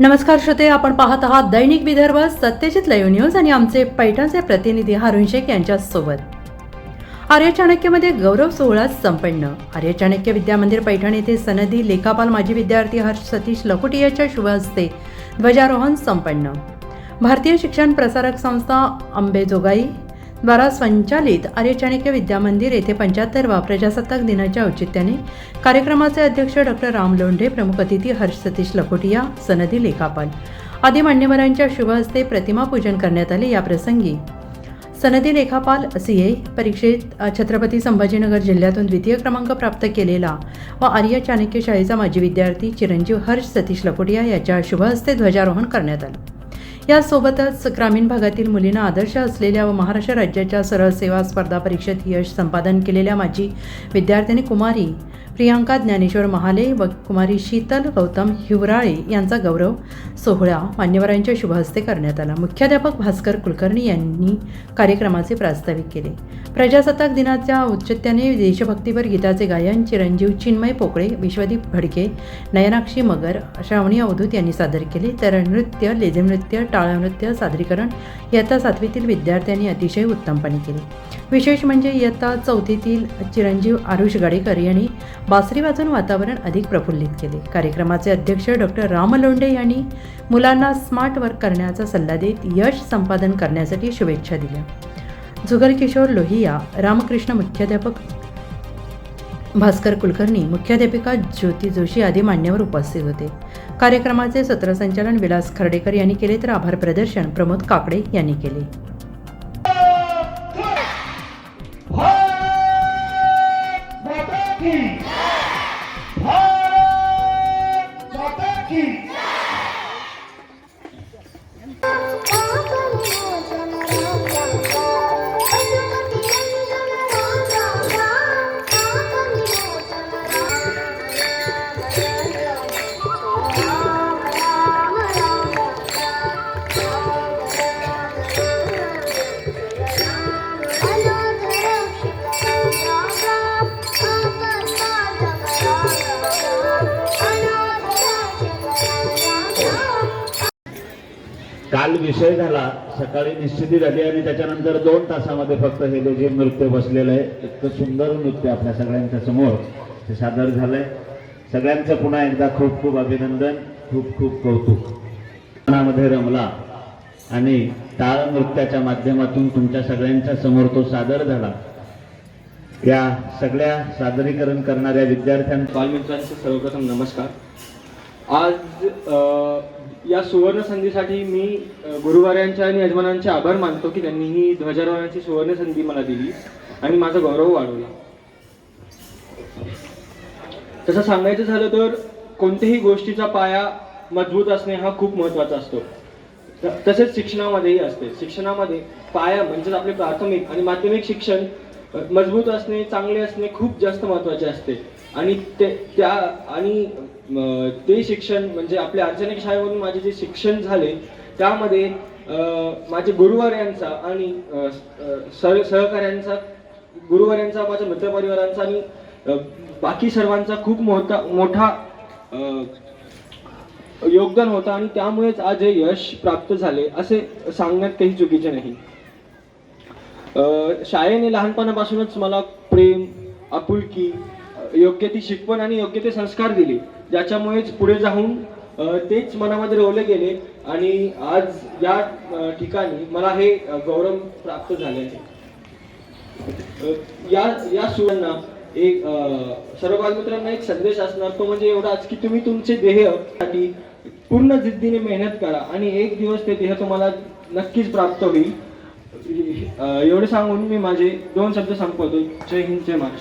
नमस्कार श्रोते आपण पाहत आहात दैनिक विदर्भ सत्यजित लयो न्यूज आणि आमचे पैठणचे प्रतिनिधी हारुण शेख यांच्यासोबत. आर्य चाणक्यमध्ये गौरव सोहळा संपन्न. आर्य चाणक्य विद्यामंदिर पैठण येथे सनदी लेखापाल माजी विद्यार्थी हर्ष सतीश लखोटियाच्या शुभ हस्ते ध्वजारोहण संपन्न. भारतीय शिक्षण प्रसारक संस्था अंबेजोगाई द्वारा संचालित आर्य चाणक्य विद्यामंदिर येथे पंच्याहत्तरवा प्रजासत्ताक दिनाच्या औचित्याने कार्यक्रमाचे अध्यक्ष डॉक्टर राम लोंढे प्रमुख अतिथी हर्ष सतीश लखोटिया सनदी लेखापाल आदी मान्यवरांच्या शुभ हस्ते प्रतिमा पूजन करण्यात आले. याप्रसंगी सनदी लेखापाल सी ए परीक्षेत छत्रपती संभाजीनगर जिल्ह्यातून द्वितीय क्रमांक प्राप्त केलेला व आर्य चाणक्य शाळेचा माजी विद्यार्थी चिरंजीव हर्ष सतीश लकोटिया याच्या शुभहस्ते ध्वजारोहण करण्यात आलं. यासोबतच ग्रामीण भागातील मुलींना आदर्श असलेल्या व महाराष्ट्र राज्याच्या सरळ सेवा स्पर्धा परीक्षेत यश संपादन केलेल्या माजी विद्यार्थिनी कुमारी प्रियांका ज्ञानेश्वर महाले व कुमारी शीतल गौतम हिवराळे यांचा गौरव सोहळा मान्यवरांच्या शुभहस्ते करण्यात आला. मुख्याध्यापक भास्कर कुलकर्णी यांनी कार्यक्रमाचे प्रास्ताविक केले. प्रजासत्ताक दिनाच्या औचित्याने देशभक्तीपर गीताचे गायन चिरंजीव चिन्मय पोकळे विश्वदीप भडके नयनाक्षी मगर श्रावणी अवधूत यांनी सादर केले. तर नृत्य लेझिम नृत्य टाळ नृत्य सादरीकरण इयत्ता सातवीतील विद्यार्थ्यांनी अतिशय उत्तमपणे केली. विशेष म्हणजे इयत्ता चौथीतील चिरंजीव आरुष गाडेकर यांनी बासरी वाजून वातावरण अधिक प्रफुल्लित केले. कार्यक्रमाचे अध्यक्ष डॉक्टर रामलोंडे यांनी मुलांना स्मार्ट वर्क करण्याचा सल्ला देत यश संपादन करण्यासाठी शुभेच्छा दिल्या. जुगल किशोर लोहिया रामकृष्ण मुख्याध्यापक भास्कर कुलकर्णी मुख्याध्यापिका ज्योती जोशी आदी मान्यवर उपस्थित होते. कार्यक्रमाचे सत्रसंचालन विलास खर्डेकर यांनी केले तर आभार प्रदर्शन प्रमोद काकडे यांनी केले. भारत काल विषय झाला. सकाळी निश्चिती झाली आणि त्याच्यानंतर दोन तासामध्ये फक्त हे जे नृत्य बसलेलं आहे. इतकं सुंदर नृत्य आपल्या सगळ्यांच्या समोर. ते सादर झालंय. सगळ्यांचं पुन्हा एकदा खूप खूप अभिनंदन खूप खूप कौतुक. मनामध्ये रमला आणि टाळ नृत्याच्या माध्यमातून तुमच्या सगळ्यांच्या समोर तो सादर झाला. या सगळ्या सादरीकरण करणाऱ्या विद्यार्थ्यांना बालमित्रांचे सर्वप्रथम नमस्कार. आज या सुवर्ण संधीसाठी मी गुरुवाऱ्यांच्या आणि यजमानांचे आभार मानतो की त्यांनी ही ध्वजारोहणाची सुवर्ण संधी मला दिली आणि माझा गौरव वाढवला. तसं सांगायचं झालं तर कोणत्याही गोष्टीचा पाया मजबूत असणे हा खूप महत्त्वाचा असतो. त- तसेच शिक्षणामध्येही असते. शिक्षणामध्ये पाया म्हणजेच आपले प्राथमिक आणि माध्यमिक शिक्षण मजबूत असणे चांगले असणे खूप जास्त महत्त्वाचे असते. आणि ते त्या आणि ते शिक्षण म्हणजे आपल्या अर्चनिक शाळेवरून माझे जे शिक्षण झाले त्यामध्ये माझे गुरुवार यांचा आणि सर सहकार्यांचा सह सहकाऱ्यांचा गुरुवार यांचा माझ्या मित्रपरिवारांचा आणि बाकी सर्वांचा खूप मोठा मोठा योगदान होता आणि त्यामुळेच आज हे यश प्राप्त झाले असे सांगण्यात काही चुकीचे नाही. शाळेने लहानपणापासूनच मला प्रेम आपुलकी योग्य ती शिकवण आणि योग्य ते संस्कार दिले. ज्याच्यामुळेच पुढे जाऊन तेच मनामध्ये रोवले गेले आणि आज या ठिकाणी मला हे गौरव प्राप्त झाले आहे या या सुवर्णा एक सर्व बालमित्रांना एक संदेश असणार. तो म्हणजे एवढाच की तुम्ही तुमचे ध्येयसाठी पूर्ण जिद्दीने मेहनत करा आणि एक दिवस ते ध्येय तुम्हाला नक्कीच प्राप्त होईल. एवढे सांगून मी माझे दोन शब्द संपवतो. जय हिंद जय महाराष्ट्र.